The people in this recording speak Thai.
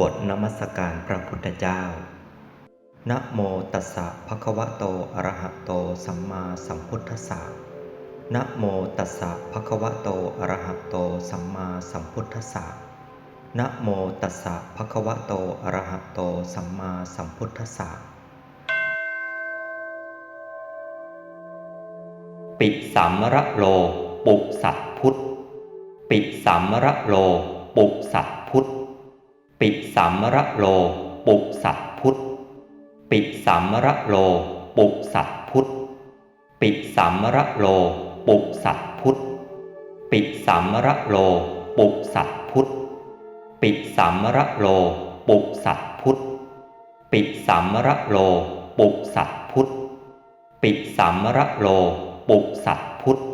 บทนมัสการพระพุทธเจ้า นะโมตัสสะภะคะวะโต อะระหะโต สัมมาสัมพุทธัสสะ นะโมตัสสะภะคะวะโต อะระหะโต สัมมาสัมพุทธัสสะ นะโมตัสสะภะคะวะโต อะระหะโต สัมมาสัมพุทธัสสะ ปิสัมระโล ปุสัตพุทธ ปิสัมระโล ปุสัตพุทธ ปิสัมระโล ปุสัตพุทธ ปิสัมระโล ปุสัตพุทธ ปิสัมระโล ปุสัตพุทธ ปิสัมระโล ปุสัตพุทธ ปิสัมระโล ปุสัตพุทธ ปิสัมระโล ปุสัตพุทธ ปิสัมระโล ปุสัตพุทธ